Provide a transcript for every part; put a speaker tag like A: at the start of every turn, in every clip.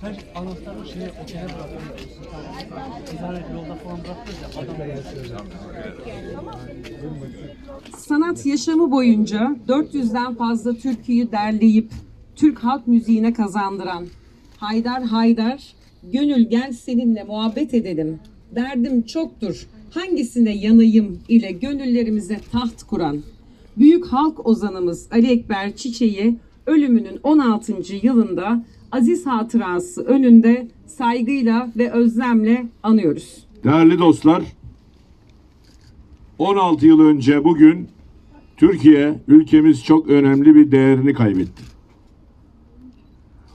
A: Her anahtarı şeye otele bırakıyoruz. Ticaret yolda falan bırakıyoruz ya.
B: Sanat yaşamı boyunca 400'den fazla türküyü derleyip Türk halk müziğine kazandıran Haydar Haydar, gönül gel seninle muhabbet edelim. Derdim çoktur, hangisine yanayım ile gönüllerimize taht kuran. Büyük halk ozanımız Ali Ekber Çiçeği ölümünün 16. yılında aziz hatırası önünde saygıyla ve özlemle anıyoruz.
C: Değerli dostlar, 16 yıl önce bugün Türkiye, ülkemiz çok önemli bir değerini kaybetti.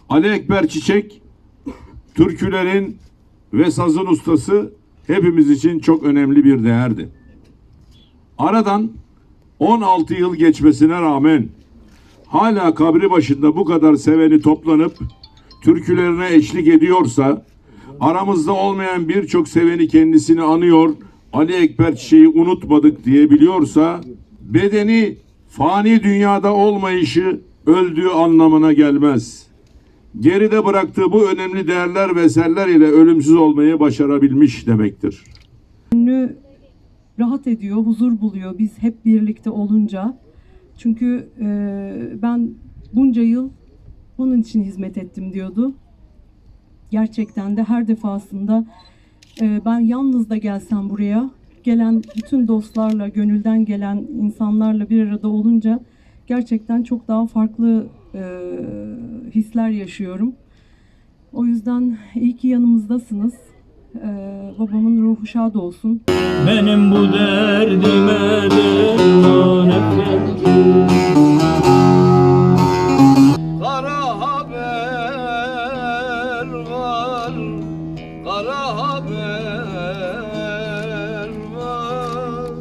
C: Ali Ekber Çiçek, türkülerin ve sazın ustası hepimiz için çok önemli bir değerdi. Aradan 16 yıl geçmesine rağmen hala kabri başında bu kadar seveni toplanıp türkülerine eşlik ediyorsa aramızda olmayan birçok seveni kendisini anıyor Ali Ekber Çiçeği unutmadık diyebiliyorsa bedeni fani dünyada olmayışı öldüğü anlamına gelmez. Geride bıraktığı bu önemli değerler ve eserler ile ölümsüz olmayı başarabilmiş demektir.
D: Gönlü rahat ediyor, huzur buluyor biz hep birlikte olunca. Çünkü e, ben bunca yıl bunun için hizmet ettim diyordu. Gerçekten de her defasında e, ben yalnız da gelsem buraya, gelen bütün dostlarla, gönülden gelen insanlarla bir arada olunca gerçekten çok daha farklı e, hisler yaşıyorum. O yüzden iyi ki yanımızdasınız. Ee, babamın ruhu şad olsun.
E: Benim bu derdime derman Kara haber var Kara haber var.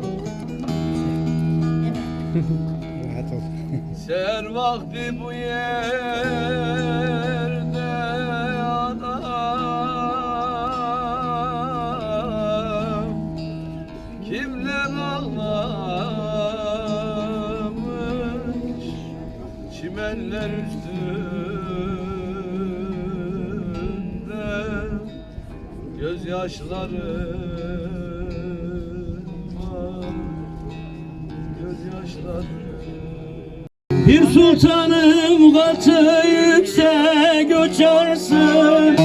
E: Ser vakti bu yerde Çimenler üstünde Gözyaşları var. Gözyaşları. Bir sultanım katı yüksek uçarsın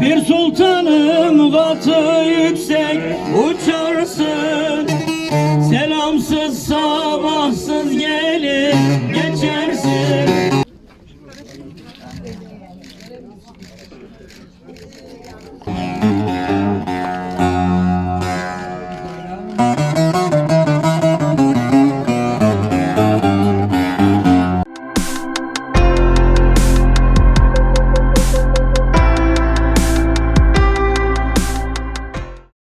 E: Bir sultanım katı yüksek uçarsın. Selamsız sabahsız gelip Thank you.